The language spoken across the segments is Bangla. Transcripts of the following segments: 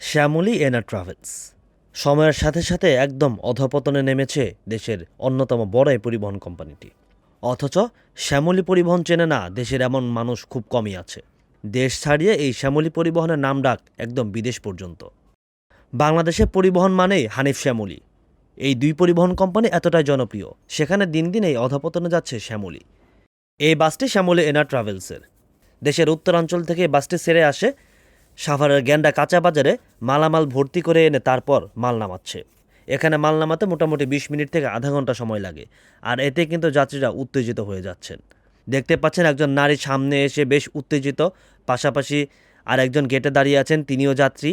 শ্যামলী এনা ট্রাভেলস। সময়ের সাথে সাথে একদম অধপতনে নেমেছে দেশের অন্যতম বড় এই পরিবহন কোম্পানিটি। অথচ শ্যামলী পরিবহন চেনে না, দেশের এমন মানুষ খুব কমই আছে। দেশ ছাড়িয়ে এই শ্যামলী পরিবহনের নাম ডাক একদম বিদেশ পর্যন্ত। বাংলাদেশে পরিবহন মানেই হানিফ শ্যামলী। এই দুই পরিবহন কোম্পানি এতটাই জনপ্রিয়, সেখানে দিন দিন এই অধপতনে যাচ্ছে শ্যামলী। এই বাসটি শ্যামলী এনা ট্রাভেলসের। দেশের উত্তরাঞ্চল থেকে বাসটি সেরে আসে সাভারের গ্যান্ডা কাঁচা বাজারে মালামাল ভর্তি করে এনে তারপর মাল নামাচ্ছে। এখানে মাল নামাতে মোটামুটি বিশ মিনিট থেকে আধা ঘণ্টা সময় লাগে, আর এতে কিন্তু যাত্রীরা উত্তেজিত হয়ে যাচ্ছেন। দেখতে পাচ্ছেন একজন নারী সামনে এসে বেশ উত্তেজিত, পাশাপাশি আর একজন গেটে দাঁড়িয়ে আছেন, তিনিও যাত্রী।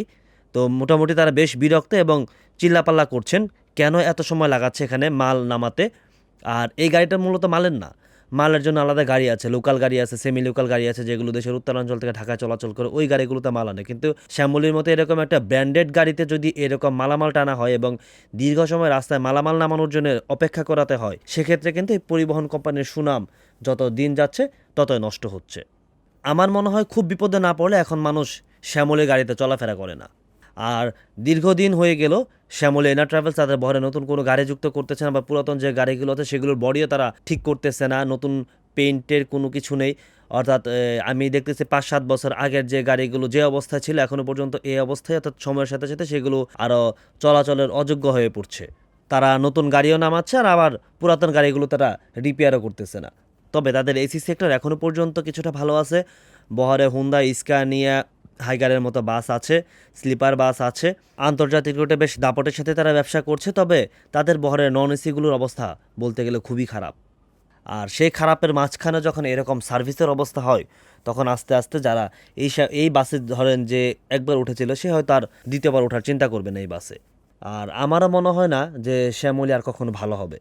তো মোটামুটি তারা বেশ বিরক্ত এবং চিল্লাপাল্লা করছেন, কেন এত সময় লাগাচ্ছে এখানে মাল নামাতে? আর এই গাড়িটা মূলত মালের না মালের জন্য আলাদা গাড়ি আছে লোকাল গাড়ি আছে সেমি লোকাল গাড়ি আছে, যেগুলো দেশের উত্তরাঞ্চল থেকে ঢাকা চলাচল করে ওই গাড়িগুলোতে মাল আনে। কিন্তু শ্যামলির মতো এরকম একটা ব্র্যান্ডেড গাড়িতে যদি এরকম মালামাল টানা হয় এবং দীর্ঘ সময় রাস্তায় মালামাল নামানোর জন্য অপেক্ষা করাতে হয়, সেক্ষেত্রে কিন্তু এই পরিবহন কোম্পানির সুনাম যত দিন যাচ্ছে, ততই নষ্ট হচ্ছে। আমার মনে হয় খুব বিপদে না পড়লে এখন মানুষ শ্যামলের গাড়িতে চলাফেরা করে না। আর দীর্ঘদিন হয়ে গেল শ্যামল এনা ট্রাভেলস তাদের বহরে নতুন কোনো গাড়ি যুক্ত করতেছে না বা পুরাতন যে গাড়িগুলো আছে সেগুলোর বডিও তারা ঠিক করতেছে না, নতুন পেইন্টের কোনো কিছু নেই। অর্থাৎ আমি দেখতেছি পাঁচ সাত বছর আগের যে গাড়িগুলো যে অবস্থায় ছিল এখনও পর্যন্ত এই অবস্থায়, অর্থাৎ সময়ের সাথে সাথে সেগুলো আরও চলাচলের অযোগ্য হয়ে পড়ছে। তারা নতুন গাড়িও নামাচ্ছে আর আবার পুরাতন গাড়িগুলো তারা রিপেয়ারও করতেছে না। তবে তাদের এসি সেক্টর এখনও পর্যন্ত কিছুটা ভালো আছে। বহরে হুন্দা স্কানিয়া হাইগারের মতো বাস আছে, স্লিপার বাস আছে। আন্তর্জাতিক রুটে বেশ দাপটের সাথে তারা ব্যবসা করছে, তবে তাদের বহরের নন এসিগুলোর অবস্থা বলতে গেলে খুবই খারাপ। আর সেই খারাপের মাঝখানে যখন এরকম সার্ভিসের অবস্থা হয়, তখন আস্তে আস্তে যারা এই এই বাসে ধরেন যে একবার উঠেছিল, সে হয়তো আর দ্বিতীয়বার ওঠার চিন্তা করবে না এই বাসে। আর আমারও মনে হয় না যে শ্যামলি আর কখনো ভালো হবে।